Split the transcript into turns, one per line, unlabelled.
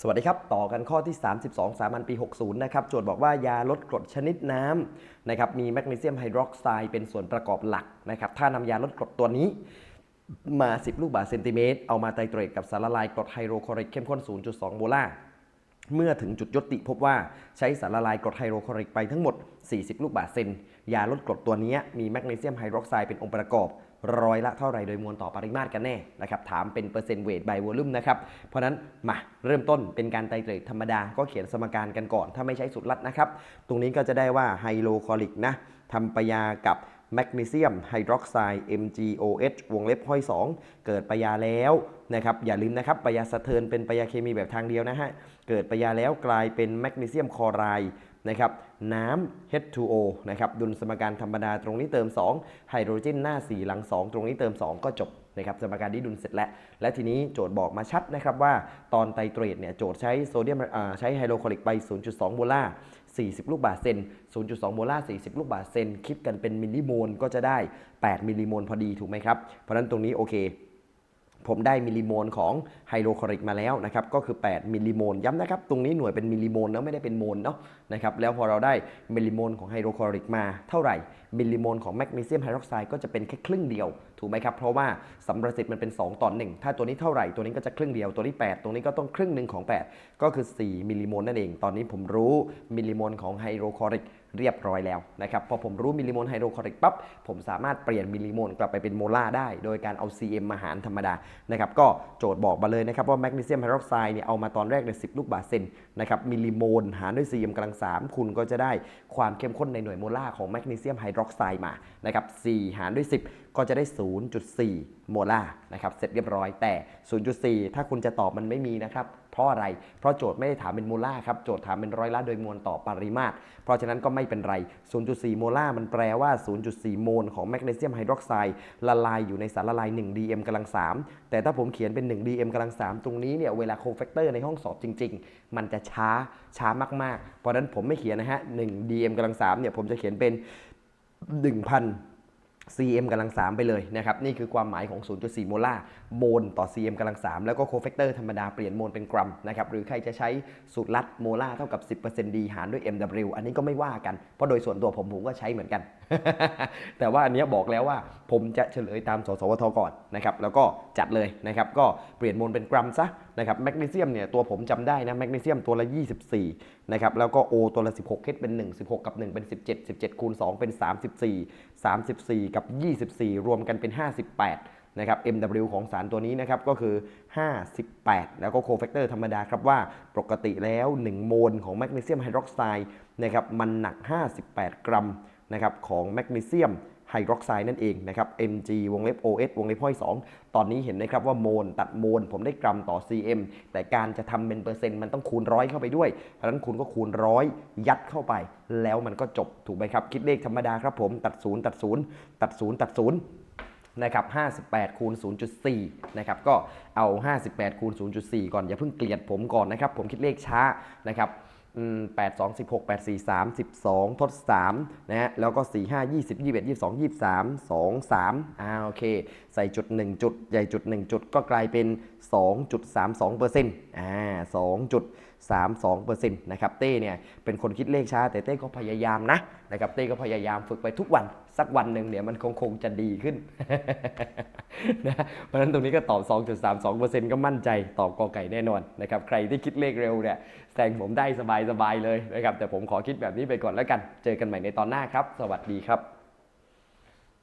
สวัสดีครับ ต่อกันข้อที่ 32 สามัญปี 60 นะครับ โจทย์บอกว่ายาลดกรดชนิดน้ำนะครับ มีแมกนีเซียมไฮดรอกไซด์เป็นส่วนประกอบหลักนะครับ ถ้านำยาลดกรดตัวนี้มา 10 ลูกบาศก์เซนติเมตร เอามาไตรเตรตกับสารละลายกรดไฮโดรคลอริกเข้มข้น 0.2 โมลาร์เมื่อถึงจุดยุติพบว่าใช้สารละลายกรดไฮโดรคลอริกไปทั้งหมด 40 ลูกบาศก์เซน ยาลดกรดตัวนี้มีแมกนีเซียมไฮดรอกไซด์เป็นองค์ประกอบ ร้อยละเท่าไหรโดยมวลต่อปริมาตรกันแน่นะครับถามเป็นเปอร์เซ็นต์เวท by volume นะครับเพราะนั้นมาเริ่มต้นเป็นการไตรเตรตธรรมดาก็เขียนสมการกันก่อน ถ้าไม่ใช้สุดลัดนะครับ ตรงนี้ก็จะได้ว่าไฮโดรคลอริกนะทำปยากับแมกนีเซียมไฮดรอกไซด์ MgOH วงเล็บห้อย 2 เกิดปยาแล้วนะครับอย่าลืมนะครับปยาสะเทินเป็นปยาเคมีแบบทางเดียวนะฮะ เกิดปยาแล้วกลายเป็นแมกนีเซียมคลอไรด์ นะครับน้ำ H2O นะครับดุลสมการธรรมดาตรงนี้เติม2ไฮโดรเจนหน้า 4 หลัง 2 ตรงนี้เติม 2 ก็จบนะครับสมการนี้ดุลเสร็จแล้ว และทีนี้โจทย์บอกมาชัดนะครับว่าตอนไตรเตรตเนี่ยโจทย์ใช้โซเดียมใช้ไฮโดรคลอริกไป 0.2 โมลาร์ 40 ลูกบาศก์เซน 0.2 โมลาร์ 40 ลูกบาศก์เซน คิดกันเป็นมิลลิโมลก็จะได้ 8 มิลลิโมลพอดีถูกไหมครับ เพราะนั้นตรงนี้โอเค ผมได้มิลลิโมลของไฮโดรคลอริกมาแล้วนะครับก็คือ 8 มิลลิโมลย้ำนะครับ ตรงนี้หน่วยเป็นมิลลิโมลนะไม่ได้เป็นโมลเนาะนะครับแล้วพอเราได้มิลลิโมลของไฮโดรคลอริกมาเท่าไหร่ มิลลิโมลของแมกนีเซียมไฮดรอกไซด์ก็จะเป็นแค่ครึ่งเดียว ถูกไหมครับ เพราะว่าสัมประสิทธิ์มันเป็น 2ต่อ1ถ้าตัวนี้เท่าไหร่ตัวนี้ก็จะครึ่งเดียวตัวนี้ 8 ตรงนี้ก็ต้องครึ่งหนึ่งของ 8 ก็คือ 4 มิลลิโมลนั่นเอง ตอนนี้ผมรู้มิลลิโมลของไฮโดรคลอริก เรียบร้อยแล้วนะครับพอผมรู้มิลลิโมลไฮโดรคลอริกปั๊บผมสามารถเปลี่ยนมิลลิโมลกลับไปเป็นโมลาร์ได้ โดยการเอา CM มาหารธรรมดานะครับก็โจทย์บอกมาเลยนะครับว่าแมกนีเซียมไฮดรอกไซด์เนี่ยเอามาตอนแรกใน 10 ลูกบาศก์เซนนะครับมิลลิโมลหารด้วย CM กำลัง 3 คุณก็จะได้ความเข้มข้นในหน่วยโมลาร์ของแมกนีเซียมไฮดรอกไซด์มานะครับ4หารด้วย 10 ก็จะได้ 0.4 โมลาร์นะครับเสร็จเรียบร้อยแต่ 0.4 ถ้าคุณจะตอบมันไม่มีนะครับ เพราะอะไร เพราะโจทย์ไม่ได้ถามเป็นโมล่าครับ โจทย์ถามเป็นร้อยละโดยมวลต่อปริมาตร เพราะฉะนั้นก็ไม่เป็นไร 0.4 โมล่ามันแปลว่า 0.4 โมลของแมกนีเซียมไฮดรอกไซด์ละลายอยู่ในสารละลาย 1 dm กำลัง 3 แต่ถ้าผมเขียนเป็น 1 dm กำลัง 3 ตรงนี้เนี่ยเวลาโคแฟกเตอร์ในห้องสอบจริง ๆ มันจะช้าช้ามากๆ เพราะฉะนั้นผมไม่เขียนนะฮะ1 dm กำลัง3เนี่ยผมจะเขียนเป็น 1,000 cm กำลัง3ไปเลยนะครับนี่คือความหมายของ 0.4 โมลาร์โมลต่อ cm กำลัง3แล้วก็โคแฟกเตอร์ธรรมดาเปลี่ยนโมลเป็นกรัมนะครับหรือใครจะใช้สูตรลัดโมลาร์เท่ากับ 10% d หารด้วย mw อันนี้ก็ไม่ว่ากัน เพราะโดยส่วนตัวผมผมก็ใช้เหมือนกัน แต่ว่าอันนี้บอกแล้วว่าผมจะเฉลยตามสสวทก่อนนะครับแล้วก็จัดเลยนะครับก็เปลี่ยนโมลเป็นกรัมซะนะครับแมกนีเซียมเนี่ยตัวผมจำได้นะแมกนีเซียมตัวละ 24นะครับแล้วก็ O ตัวละ 16 H เป็น 1 16 กับ 1 เป็น 17 17 คูณ 2 เป็น 34 34 กับ 24 รวมกันเป็น 58 นะครับ MW ของสารตัวนี้นะครับก็คือ 58 แล้วก็โคแฟกเตอร์ธรรมดาครับว่าปกติแล้ว 1 โมลของแมกนีเซียมไฮดรอกไซด์นะครับมันหนัก 58 กรัมนะครับของแมกนีเซียม ไฮดรอกไซด์นั่นเองนะครับ Mg วงเล็บ OH วงเล็บห้อย2ตอนนี้เห็นไหมครับว่าโมลตัดโมลผมได้กรัมต่อ cm แต่การจะทำเป็นเปอร์เซ็นต์มันต้องคูณร้อยเข้าไปด้วย เพราะฉะนั้นคุณก็คูณร้อยยัดเข้าไป แล้วมันก็จบถูกไหมครับ คิดเลขธรรมดาครับผมตัดศูนย์ตัดศูนย์ตัดศูนย์ตัดศูนย์นะครับ58คูณ0.4 นะครับ ก็เอา 58คูณ0.4 ก่อน อย่าเพิ่งเกลียดผมก่อนนะครับ ผมคิดเลขช้านะครับ 8 2 16 8 4 3 12 ทด 3 นะฮะ แล้วก็ 4 5 20 21 22 23 2 3อ่าโอเค ใส่จุด 1 จุด ใหญ่จุด 1 จุด ก็กลายเป็น 2.32%อ่า2.32%นะครับ เต้เนี่ย เป็นคนคิดเลขช้า แต่เต้ก็พยายามนะ นะครับ เต้ก็พยายามฝึกไปทุกวัน สักวันหนึ่งเนี่ยมันคงคงจะดีขึ้นนะเพราะฉะนั้นตรงนี้ก็ตอบ 2.32%ก็มั่นใจตอบกอไก่แน่นอนนะครับใครที่คิดเลขเร็วเนี่ยแซงผมได้สบายๆเลยนะครับแต่ผมขอคิดแบบนี้ไปก่อนแล้วกัน เจอกันใหม่ในตอนหน้าครับ สวัสดีครับ